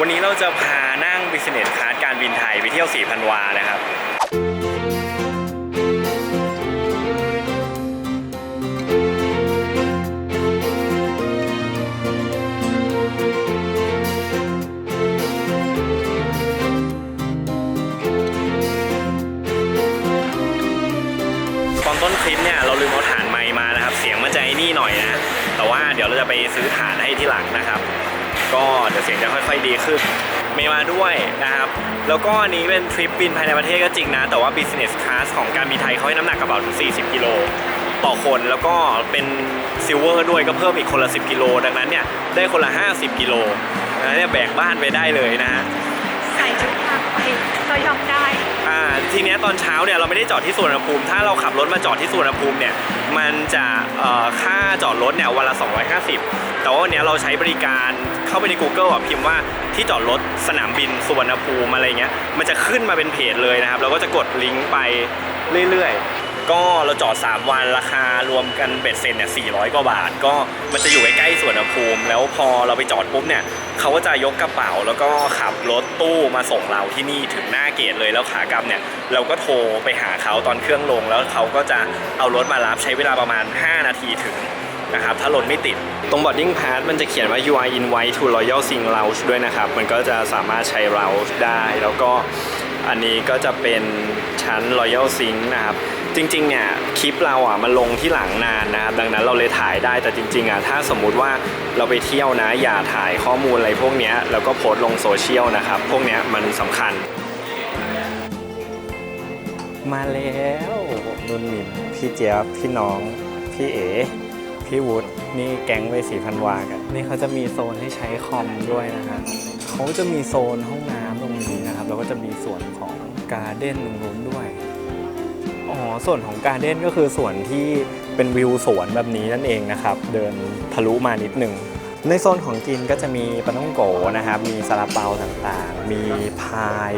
วันนี้เราจะพานั่ง Business Class การบินไทยไปเที่ยว4พันวานะครับ ตอนต้นคลิปเนี่ยเราลืมเอาฐานไมค์มานะครับ เสียงมันจะไอ้นี่หน่อยนะ แต่ว่าเดี๋ยวเราจะไปซื้อฐานให้ที่หลังนะครับ ก็เดี๋ยวเสียงจะค่อย ๆ ดีขึ้นเมย์มาด้วยนะครับ แล้วก็อันนี้เป็นทริปบินภายในประเทศก็จริงนะ แต่ว่า business class ของการบินไทยเขาให้น้ำหนักกระเป๋าถึง 40 กิโลต่อคนแล้วก็เป็นซิลเวอร์ด้วยก็เพิ่มอีกคนละ 10 กิโล ดังนั้นเนี่ยได้คนละ 50 กิโลนะเนี่ยแบกบ้านไปได้เลยนะฮะใส่ชุดทางไปก็ยอมได้อ่าทีเนี้ยตอนเช้าเนี่ยเราไม่ได้จอดที่สวนภูมิ ถ้าเราขับรถมาจอดที่สวนภูมิเนี่ย มันจะค่าจอดรถเนี่ยวันละ 250 แต่ว่าวันเนี้ยเราใช้บริการเข้าไปใน Google อะพิมพ์ว่าที่จอดรถสนามบินสุวรรณภูมิอะไรเงี้ย มันจะขึ้นมาเป็นเพจเลยนะครับ เราก็จะกดลิงก์ไปเรื่อยๆ ก็เราจอด 3 วันราคารวมกันเบ็ดเสร็จเนี่ย400 กว่าบาท ก็มันจะอยู่ใกล้ๆสวนภูมิ แล้วพอเราไปจอดปุ๊บเนี่ยเขาก็จะยกกระเป๋าแล้วก็ขับรถตู้มาส่งเราที่นี่ถึงหน้าเกตเลยแล้วขากลับเนี่ยเราก็โทรไปหาเขาตอนเครื่องลง แล้วเขาก็จะเอารถมารับใช้เวลาประมาณ 5 นาทีถึงนะครับถ้ารถไม่ติด ตรง boarding pass มันจะเขียนว่า you are invite to Royal Sing Lounge ด้วยนะครับ มันก็จะสามารถใช้ lounge ได้ แล้วก็อันนี้ก็จะเป็นชั้น Royal Sing นะครับ จริงๆเนี่ยคลิปเราอะมันลงที่หลังนานนะครับดังนั้นเราเลยถ่ายได้แต่จริงๆอะถ้าสมมุติว่าเราไปเที่ยวนะ อย่าถ่ายข้อมูลอะไรพวกเนี้ยแล้วก็โพสต์ลงโซเชียลนะครับ พวกเนี้ยมันสำคัญ มาแล้วนุ่นหมินพี่เจี๊ยบพี่น้อง พี่เอ๋พี่วุฒินี่แก๊งไปสี่พันวากันนี่เขาจะมีโซนให้ใช้คอมด้วยนะฮะเขาจะมีโซนห้องน้ำตรงนี้นะครับ แล้วก็จะมีส่วนของการ์เด้นตรงนู้น ส่วนของการเด้นก็คือส่วนที่เป็นวิวสวนแบบนี้นั่นเองนะครับ เดินทะลุมานิดหนึ่งในโซนของกินก็จะมีปาต้องโกนะครับ มีซาลาเปาต่างๆ มีพาย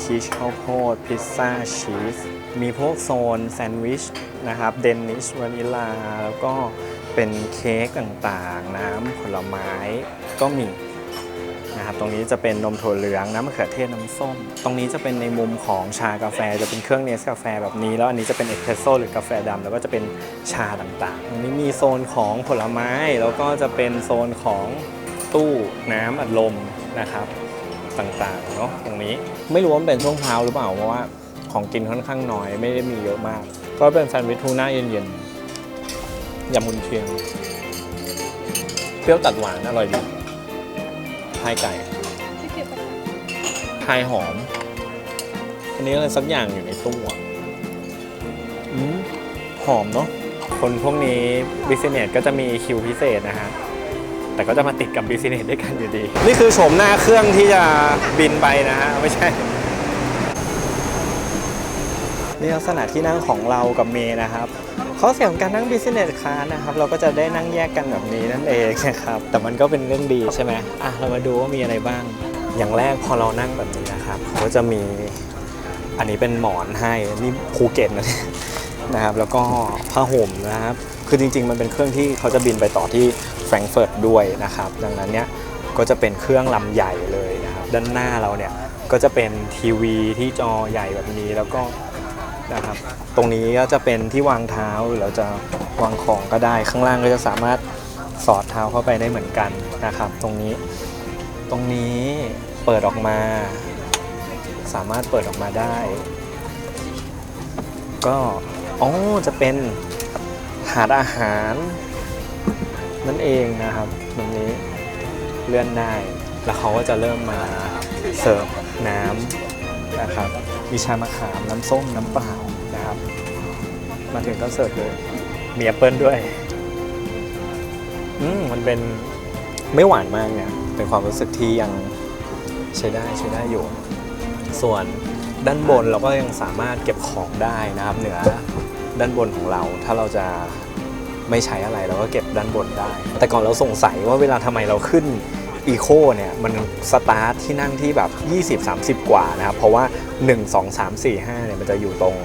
ชีสข้าวโพด พิซซ่าชีส มีพวกโซนแซนด์วิชนะครับเดนิชวานิลา แล้วก็เป็นเค้กต่างๆ น้ำผลไม้ก็มี ตรงนี้จะเป็นนมถั่วเหลืองน้ำมะเขือเทศน้ำส้ม ตรงนี้จะเป็นในมุมของชากาแฟจะเป็นเครื่องเนสกาแฟแบบนี้ แล้วอันนี้จะเป็นเอสเ e รสโซ่หรือกาแฟดำแล้วก็จะเป็นชาต่างๆ ตรงนี้มีโซนของผลไม้ แล้วก็จะเป็นโซนของตู้น้ำอัดลมนะครับต่างๆเนาะตรงนี้ไม่รู้ว่าเป็นช่วงเช้าหรือเปล่าเพราะว่าของกินค่อนข้างน้อยไม่ได้มีเยอะมาก ก็เป็นแซนด์วิชทูน่าเย็นๆยำมุนเชียง เปรี้ยวตัดหวานอร่อยดีพายไก่ายหอม อันนี้อะไรสักอย่างอยู่ในตู้อะอืมหอมเนาะ คนพวกนี้บิสเนสก็จะมีคิวพิเศษนะฮะ แต่ก็จะมาติดกับบิสเนสด้วยกันอยู่ดี นี่คือโฉมหน้าเครื่องที่จะบินไปนะฮะ ไม่ใช่ นี่ลักษณะที่นั่งของเรากับเมย์นะครับเขาเสียงการนั่งบิสเนสคลาสนะครับ เราก็จะได้นั่งแยกกันแบบนี้นั่นเองนะครับ แต่มันก็เป็นเรื่องดีใช่ไหมอะเรามาดูว่ามีอะไรบ้าง อย่างแรกพอเรานั่งแบบนี้นะครับเขาก็จะมีอันนี้เป็นหมอนให้นี่ภูเก็ตนะนะครับ แล้วก็ผ้าห่มนะครับ คือจริง ๆ มันเป็นเครื่องที่เขาจะบินไปต่อที่แฟรงก์เฟิร์ตด้วยนะครับ ดังนั้นเนี่ยก็จะเป็นเครื่องลำใหญ่เลยนะครับ ด้านหน้าเราเนี่ยก็จะเป็นทีวีที่จอใหญ่แบบนี้แล้วก็นะครับ ตรงนี้ก็จะเป็นที่วางเท้าหรือเราจะวางของก็ได้ข้างล่างก็จะสามารถสอดเท้าเข้าไปได้เหมือนกันนะครับ ตรงนี้ ตรงนี้เปิดออกมา สามารถเปิดออกมาได้ ก็อ๋อจะเป็นถาดอาหาร นั่นเองนะครับตรงนี้เลื่อนได้แล้วเขาก็จะเริ่มมาเสิร์ฟน้ำนะครับมีชามะขามน้ำส้มน้ำเปล่านะครับ มาถึงก็เสิร์ฟเลยมีแอปเปิลด้วยอืมมันเป็นไม่หวานมากเนี่ย เป็นความรู้สึกที่ยังใช้ได้ใช้ได้อยู่ ส่วนด้านบนเราก็ยังสามารถเก็บของได้นะครับ เหนือด้านบนของเรา ถ้าเราจะไม่ใช้อะไรเราก็เก็บด้านบนได้ แต่ก่อนเราสงสัยว่าเวลาทำไมเราขึ้นอีโคเนี่ยมันสตาร์ทที่นั่งที่แบบ 20-30 กว่านะครับ เพราะว่า 1 2 3 4 5เนี่ยมันจะอยู่ตรง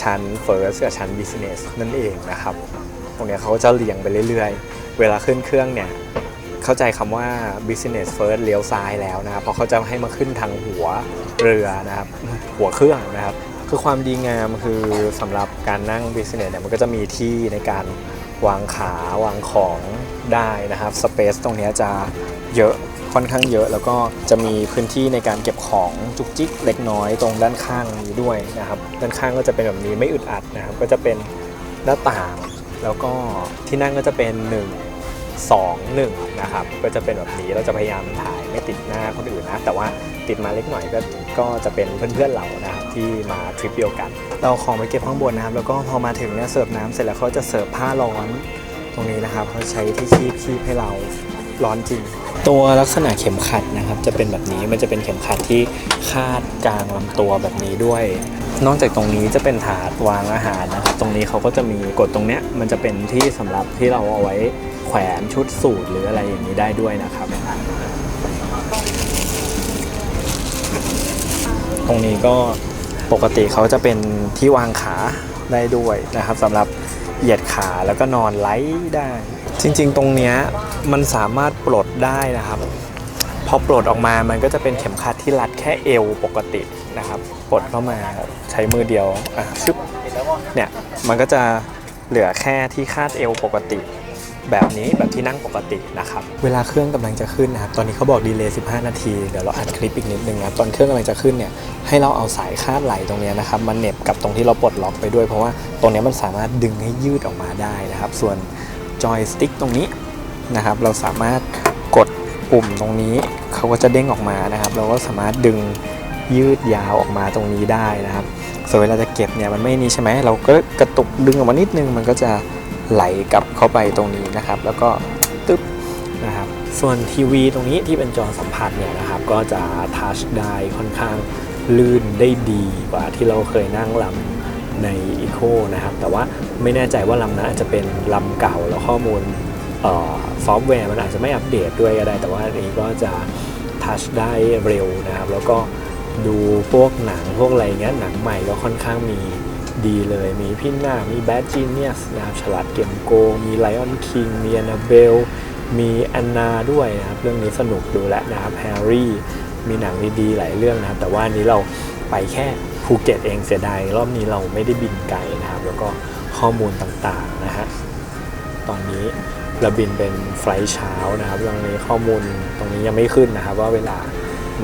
ชั้น First กับชั้น Business นั่นเองนะครับ ตรงนี้เขาจะเรียงไปเรื่อยๆ เวลาขึ้นเครื่องเนี่ย เข้าใจคำว่า business first เลี้ยวซ้ายแล้วนะครับเพราะเขาจะให้มาขึ้นทางหัวเรือนะครับหัวเครื่องนะครับ คือความดีงามคือสำหรับการนั่ง business เนี่ยมันก็จะมีที่ในการวางขาวางของได้นะครับ space ตรงนี้จะเยอะค่อนข้างเยอะ แล้วก็จะมีพื้นที่ในการเก็บของจุกจิกเล็กน้อยตรงด้านข้างนี้ด้วยนะครับ ด้านข้างก็จะเป็นแบบนี้ไม่อึดอัดนะครับ ก็จะเป็นหน้าต่าง แล้วก็ที่นั่งก็จะเป็น 1 2 1นะครับก็จะเป็นแบบนี้เราจะพยายามถ่ายไม่ติดหน้าคนอื่นนะ แต่ว่าติดมาเล็กหน่อยก็ก็จะเป็นเพื่อนๆเรานะครับที่มาทริปเดียวกัน เราเอาของไปเก็บข้างบนนะครับ แล้วก็พอมาถึงเนี่ยเสิร์ฟน้ำเสร็จแล้วเขาจะเสิร์ฟผ้าร้อนตรงนี้นะครับเขาใช้ที่คีบคีบให้เราร้อนจริง ตัวลักษณะเข็มขัดนะครับ จะเป็นแบบนี้มันจะเป็นเข็มขัดที่คาดกลางลำตัวแบบนี้ด้วย นอกจากตรงนี้จะเป็นถาดวางอาหารนะครับตรงนี้เขาก็จะมีกดตรงเนี้ยมันจะเป็นที่สำหรับที่เราเอาไว้แขวนชุดสูทหรืออะไรอย่างนี้ได้ด้วยนะครับ ตรงนี้ก็ปกติเขาจะเป็นที่วางขาได้ด้วยนะครับสำหรับเหยียดขาแล้วก็นอนไล้ได้ จริง ๆ ตรงเนี้ย มันสามารถปลดได้นะครับ พอปลดออกมามันก็จะเป็นเข็มขัดที่รัดแค่เอวปกตินะครับ ปลดเข้ามาใช้มือเดียวอะชึบเนี่ยมันก็จะเหลือแค่ที่คาดเอวปกติแบบนี้แบบที่นั่งปกตินะครับ เวลาเครื่องกำลังจะขึ้นนะครับ ตอนนี้เขาบอกดีเลย์15 นาที เดี๋ยวเราอัดคลิปอีกนิดนึงนะตอนเครื่องกำลังจะขึ้นเนี่ยให้เราเอาสายคาดไหลตรงนี้นะครับมาเหน็บกับตรงที่เราปลดล็อกไปด้วย เพราะว่าตรงนี้มันสามารถดึงให้ยืดออกมาได้นะครับ ส่วนจอยสติ๊กตรงนี้ นะครับ เราสามารถกดปุ่มตรงนี้เขาก็จะเด้งออกมานะครับ เราก็สามารถดึงยืดยาวออกมาตรงนี้ได้นะครับส่วนเวลาจะเก็บเนี่ยมันไม่นี่ใช่ไหมเราก็กระตุกดึงออกมานิดนึง มันก็จะไหลกลับเข้าไปตรงนี้นะครับ แล้วก็ตึ๊บนะครับ ส่วนทีวีตรงนี้ที่เป็นจอสัมผัสเนี่ยนะครับ ก็จะทัชได้ค่อนข้างลื่นได้ดีกว่าที่เราเคยนั่งลำในอีโคนะครับ แต่ว่าไม่แน่ใจว่าลำนั้นอาจจะเป็นลำเก่าแล้วข้อมูล ซอฟต์แวร์มันอาจจะไม่อัปเดตด้วยก็ได้ แต่ว่าอันนี้ก็จะทัชได้เร็วนะครับ แล้วก็ดูพวกหนังพวกอะไรเงี้ยหนังใหม่ก็ค่อนข้างมีดีเลย มีพี่หน้ามีแบดจีเนียสนะครับฉลาดเกมโกมีไลออนคิงมีแอนนาเบลมีแอนนาด้วยนะครับ เรื่องนี้สนุกดูแลนะครับแฮร์รี่มีหนังดีๆหลายเรื่องนะครับ แต่ว่านนี้เราไปแค่ภูเก็ตเองเสียดายรอบนี้เราไม่ได้บินไกลนะครับ แล้วก็ข้อมูลต่างๆนะฮะตอนนี้ เราบินเป็นไฟล์เช้านะครับตรงนี้ข้อมูลตรงนี้ยังไม่ขึ้นนะครับ ว่าเวลา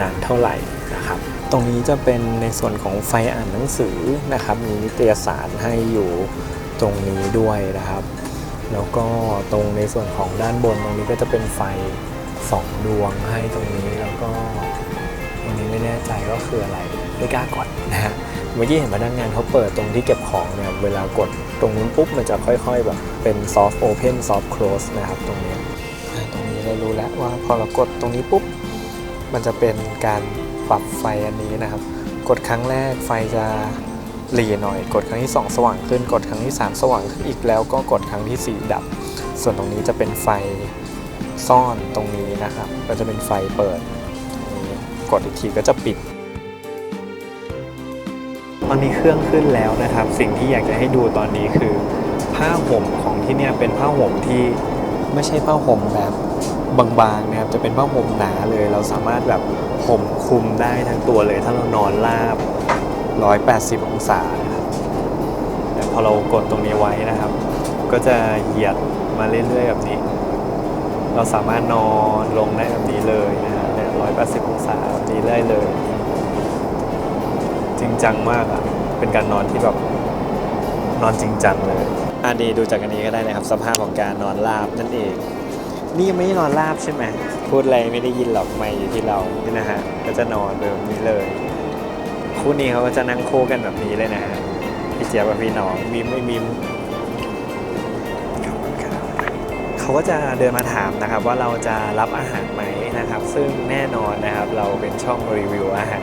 นานเท่าไหร่นะครับ ตรงนี้จะเป็นในส่วนของไฟอ่านหนังสือนะครับ มีนิตยสารให้อยู่ตรงนี้ด้วยนะครับ แล้วก็ตรงในส่วนของด้านบนตรงนี้ก็จะเป็นไฟสองดวงให้ตรงนี้แล้วก็ตรงนี้ไม่แน่ใจว่าคืออะไรไม่กล้ากดนะฮะเมื่อกี้เห็นพนักงานเขาเปิดตรงที่เก็บของเนี่ยเวลากด ตรงนู้นปุ๊บมันจะค่อยๆแบบเป็น soft open soft close นะครับตรงนี้ตรงนี้เรารู้แล้วว่าพอเรากดตรงนี้ปุ๊บมันจะเป็นการปรับไฟอันนี้นะครับ กดครั้งแรกไฟจะหลีหน่อย กดครั้งที่ 2 สว่างขึ้น กดครั้งที่ 3 สว่างขึ้นอีกแล้วก็กดครั้งทีสี่4 ดับ ส่วนตรงนี้จะเป็นไฟซ่อนตรงนี้นะครับ ก็จะเป็นไฟเปิด กดอีกทีก็จะปิด ตอนนี้เครื่องขึ้นแล้วนะครับ สิ่งที่อยากจะให้ดูตอนนี้คือ ผ้าห่มของที่เนี่ยเป็นผ้าห่มที่ไม่ใช่ผ้าห่มแบบบางๆนะครับจะเป็นผ้าห่มหนาเลย เราสามารถแบบห่มคลุมได้ทั้งตัวเลย ถ้าเรานอนราบ 180 องศานะครับแต่พอเรากดตรงนี้ไว้นะครับ ก็จะเหยียดมาเรื่อยๆแบบนี้ เราสามารถนอนลงได้แบบนี้เลยนะฮะเนี่ย180 องศาแบบนี้ได้เลย จริงจังมากอะเป็นการนอนที่แบบนอนจริงจังเลยอันนี้ดูจากอันนี้ก็ได้นะครับ สภาพของการนอนราบนั่นเอง นี่ยังไม่ได้นอนราบใช่ไหมพูดอะไรไม่ได้ยินหรอกไม่อยู่ที่เรานี่นะฮะก็จะนอนแบบนี้เลย คู่นี้เขาก็จะนั่งคู่กันแบบนี้เลยนะฮะพี่เจี๊ยบกับพี่หนองมิมไม่มิมขอบคุณครับเขาก็จะเดินมาถามนะครับว่าเราจะรับอาหารไหมนะครับ ซึ่งแน่นอนนะครับเราเป็นช่องรีวิวอาหาร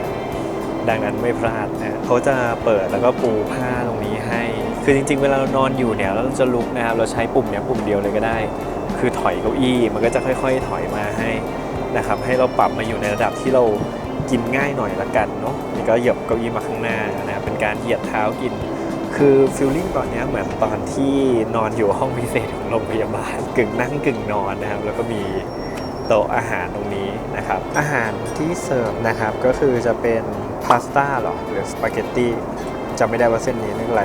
ดังนั้นไม่พลาดนะเขาจะเปิดแล้วก็ปูผ้าตรงนี้ให้ คือจริง ๆ เวลาเรานอนอยู่เนี่ยแล้วเราจะลุกนะครับเราใช้ปุ่มเนี้ยปุ่มเดียวเลยก็ได้ คือถอยเก้าอี้มันก็จะค่อย ๆ ถอยมาให้นะครับให้เราปรับมาอยู่ในระดับที่เรากินง่ายหน่อยละกันเนาะนี่ก็เหยียบเก้าอี้มาข้างหน้านะครับเป็นการเหยียดเท้ากิน คือฟิลลิ่งตอนนี้เหมือนตอนที่นอนอยู่ห้องพิเศษของโรงพยาบาลกึ่งนั่งกึ่งนอนนะครับ แล้วก็มีโต๊ะอาหารตรงนี้นะครับ อาหารที่เสิร์ฟนะครับก็คือจะเป็น พาสต้าหรอหรือสปาเกตตี้จำไม่ได้ว่าเส้นนี้เรื่องอะไร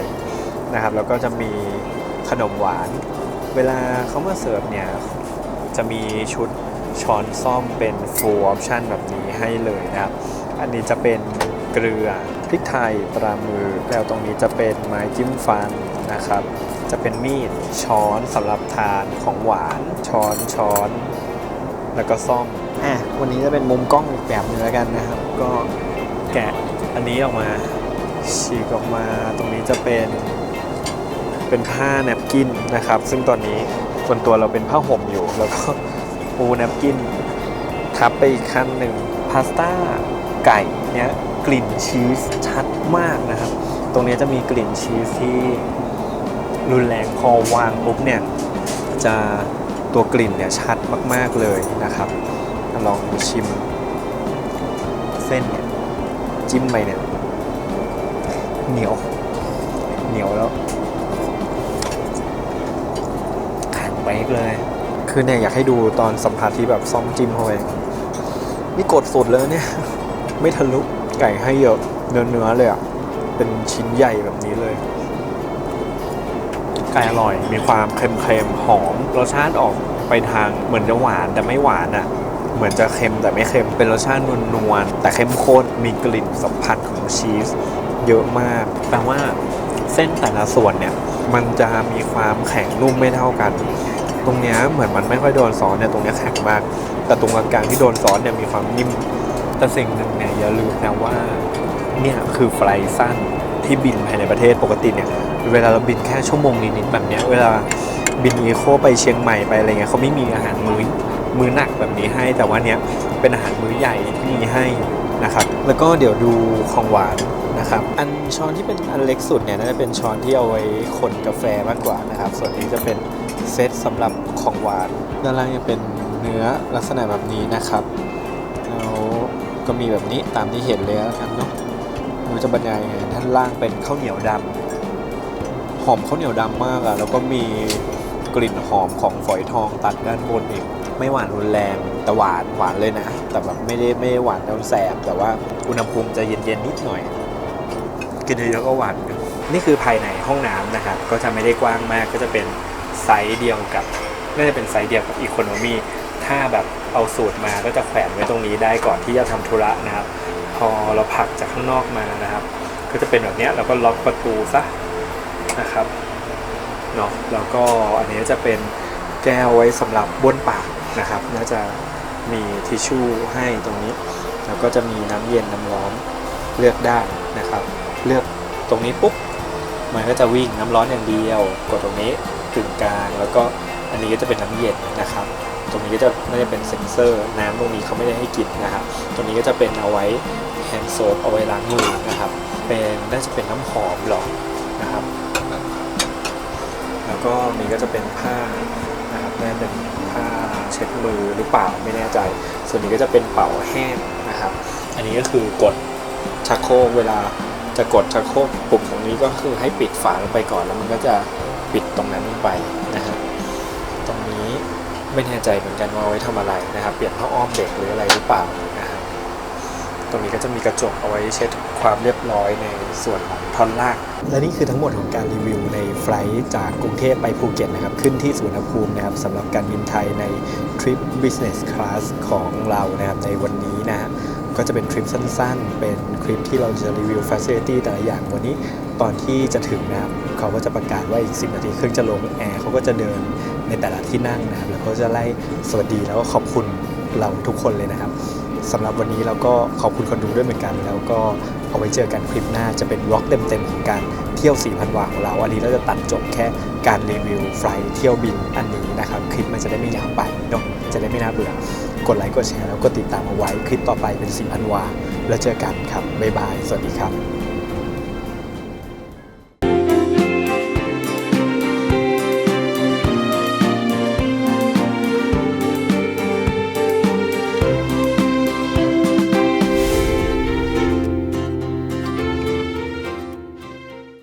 นะครับแล้วก็จะมีขนมหวาน เวลาเขามาเสิร์ฟเนี่ย จะมีชุดช้อนซ่อมเป็น full option แบบนี้ให้เลยนะครับ อันนี้จะเป็นเกลือพริกไทยตรามือแล้วตรงนี้จะเป็นไม้จิ้มฟันนะครับ จะเป็นมีดช้อนสำหรับทานของหวาน ช้อนช้อน แล้วก็ซ่อมอะวันนี้จะเป็นมุมกล้องอีกแบบนึงแล้วกันนะครับ ก็ แกะอันนี้ออกมา ฉีกออกมาตรงนี้จะเป็นเป็นผ้าแนปกินนะครับ ซึ่งตอนนี้ส่วนตัวเราเป็นผ้าห่มอยู่ แล้วก็ปูแนปกินทับไปอีกขั้นหนึ่งพาสต้าไก่เนี้ยกลิ่นชีสชัดมากนะครับ ตรงนี้จะมีกลิ่นชีสที่รุนแรงพอวางปุ๊บเนี่ยจะตัวกลิ่นเนี่ยชัดมาก ๆ เลยนะครับ ลองชิมเส้นเนี่ย จิ้มไปเนี่ย เหนียว เหนียวแล้วแข็งไปกเลย คือเนี่ยอยากให้ดูตอนสัมผัสที่แบบซ่อมจิ้มเข้าไปนี่กดสุดเลยเนี่ย ไม่ทะลุไก่ให้เยอะเนื้อเนื้อๆเลยอะ เป็นชิ้นใหญ่แบบนี้เลย ไก่อร่อย มีความเค็มๆหอมรสชาติออกไปทางเหมือนจะหวานแต่ไม่หวานอะ เหมือนจะเค็มแต่ไม่เค็มเป็นรสชาตินวลๆแต่เข้มข้นมีกลิ่นสัมผัสของชีสเยอะมากแปลว่าเส้นแต่ละส่วนเนี่ย มันจะมีความแข็งนุ่มไม่เท่ากัน ตรงนี้เหมือนมันไม่ค่อยโดนซอสเนี่ยตรงนี้แข็งมาก แต่ตรงกลางๆที่โดนซอสเนี่ยมีความนิ่ม แต่สิ่งหนึ่งเนี่ยอย่าลืมนะว่าเนี่ยคือไฟสั้นที่บินภายในประเทศปกติเนี่ย เวลาเราบินแค่ชั่วโมงนิดๆแบบเนี้ยเวลาบินอีโคไปเชียงใหม่ไปอะไรเงี้ยเขาไม่มีอาหารมื้อ มื้อหนักแบบนี้ให้ แต่ว่าเนี้ยเป็นอาหารมื้อใหญ่ที่มีให้นะครับ แล้วก็เดี๋ยวดูของหวานนะครับ อันช้อนที่เป็นอันเล็กสุดเนี่ยน่าจะเป็นช้อนที่เอาไว้คนกาแฟมากกว่านะครับ ส่วนนี้จะเป็นเซตสำหรับของหวาน ด้านล่างจะเป็นเนื้อลักษณะแบบนี้นะครับแล้วก็มีแบบนี้ตามที่เห็นเลยแล้วกันเนาะไมันจะบรรยายยังไงด้านล่างเป็นข้าวเหนียวดำหอมข้าวเหนียวดำมากอะแล้วก็มีกลิ่นหอมของฝอยทองตัดด้านบนอีก ไม่หวานรุนแรง แต่หวานหวานเลยนะ แต่แบบไม่ได้ไม่ได้หวานจนแสบ แต่ว่าอุณหภูมิจะเย็นๆนิดหน่อย กินเยอะๆก็หวานอยู่นี่คือภายในห้องน้ำนะครับ ก็จะไม่ได้กว้างมากก็จะเป็นไซส์เดียวกับน่าจะเป็นไซส์เดียวกับอีโคโนมีถ้าแบบเอาสูตรมาก็จะแขวนไว้ตรงนี้ได้ก่อนที่จะทำธุระนะครับ พอเราผลักจากข้างนอกมานะครับ ก็จะเป็นแบบเนี้ยเราก็ล็อกประตูซะนะครับเนาะแล้วก็อันนี้จะเป็นแก้วไว้สำหรับบ้วนปาก นะครับน่าจะมีทิชชู่ให้ตรงนี้แล้วก็จะมีน้ำเย็นน้ำร้อนเลือกได้นะครับ เลือกตรงนี้ปุ๊บมันก็จะวิ่งน้ำร้อนอย่างเดียว กดตรงนี้กึ่งกลางแล้วก็อันนี้ก็จะเป็นน้ำเย็นนะครับ ตรงนี้ก็จะน่าจะเป็นเซ็นเซอร์น้ำตรงนี้เขาไม่ได้ให้กินนะครับตรงนี้ก็จะเป็นเอาไว้แฮนด์โซปเอาไว้ล้างมือนะครับ เป็นน่าจะเป็นน้ำหอมหรอนะครับ แล้วก็มีก็จะเป็นผ้านะครับน่าเป็น ช็ดมือหรือเปล่าไม่แน่ใจ ส่วนนี้ก็จะเป็นเป่าแห้งนะครับ อันนี้ก็คือกดชักโครกเวลาจะกดชักโครกปุ่มตรงนี้ก็คือให้ปิดฝาลงไปก่อนแล้วมันก็จะปิดตรงนั้นลงไปนะครับตรงนี้ไม่แน่ใจเหมือนกันว่าเอาไว้ทำอะไรนะครับ เปลี่ยนผ้าอ้อมเด็กหรืออะไรหรือเปล่านะครับ ตรงนี้ก็จะมีกระจกเอาไว้เช็ดความเรียบร้อยในส่วนของท่อนล่าง และนี่คือทั้งหมดของการรีวิวในไฟล์จากกรุงเทพไปภูเก็ตนะครับ ขึ้นที่สุวรรณภูมินะครับสำหรับการบินไทยในทริป Business Class ของเรานะครับในวันนี้นะฮะก็จะเป็นทริปสั้นๆ เป็นคลิปที่เราจะรีวิว Facility แต่ละอย่างวันนี้ตอนที่จะถึงนะครับเขาก็จะประกาศว่าอีก 10 นาทีเครื่องจะลงแอร์เขาก็จะเดินในแต่ละที่นั่งนะครับแล้วก็จะไล่สวัสดีแล้วก็ขอบคุณเราทุกคนเลยนะครับ สำหรับวันนี้เราก็ขอบคุณคนดูด้วยเหมือนกัน แล้วก็เอาไว้เจอกันคลิปหน้าจะเป็นวอล์กเต็มๆของการเที่ยว 4,000 วาของเรา อันนี้เราจะตัดจบแค่การรีวิวไฟล์เที่ยวบินอันนี้นะครับ คลิปมันจะได้ไม่ยาวไปเนาะจะได้ไม่น่าเบื่อกดไลค์กดแชร์แล้วก็ติดตามเอาไว้คลิปต่อไปเป็น 4,000 วา แล้วเจอกันครับบ๊ายบายสวัสดีครับ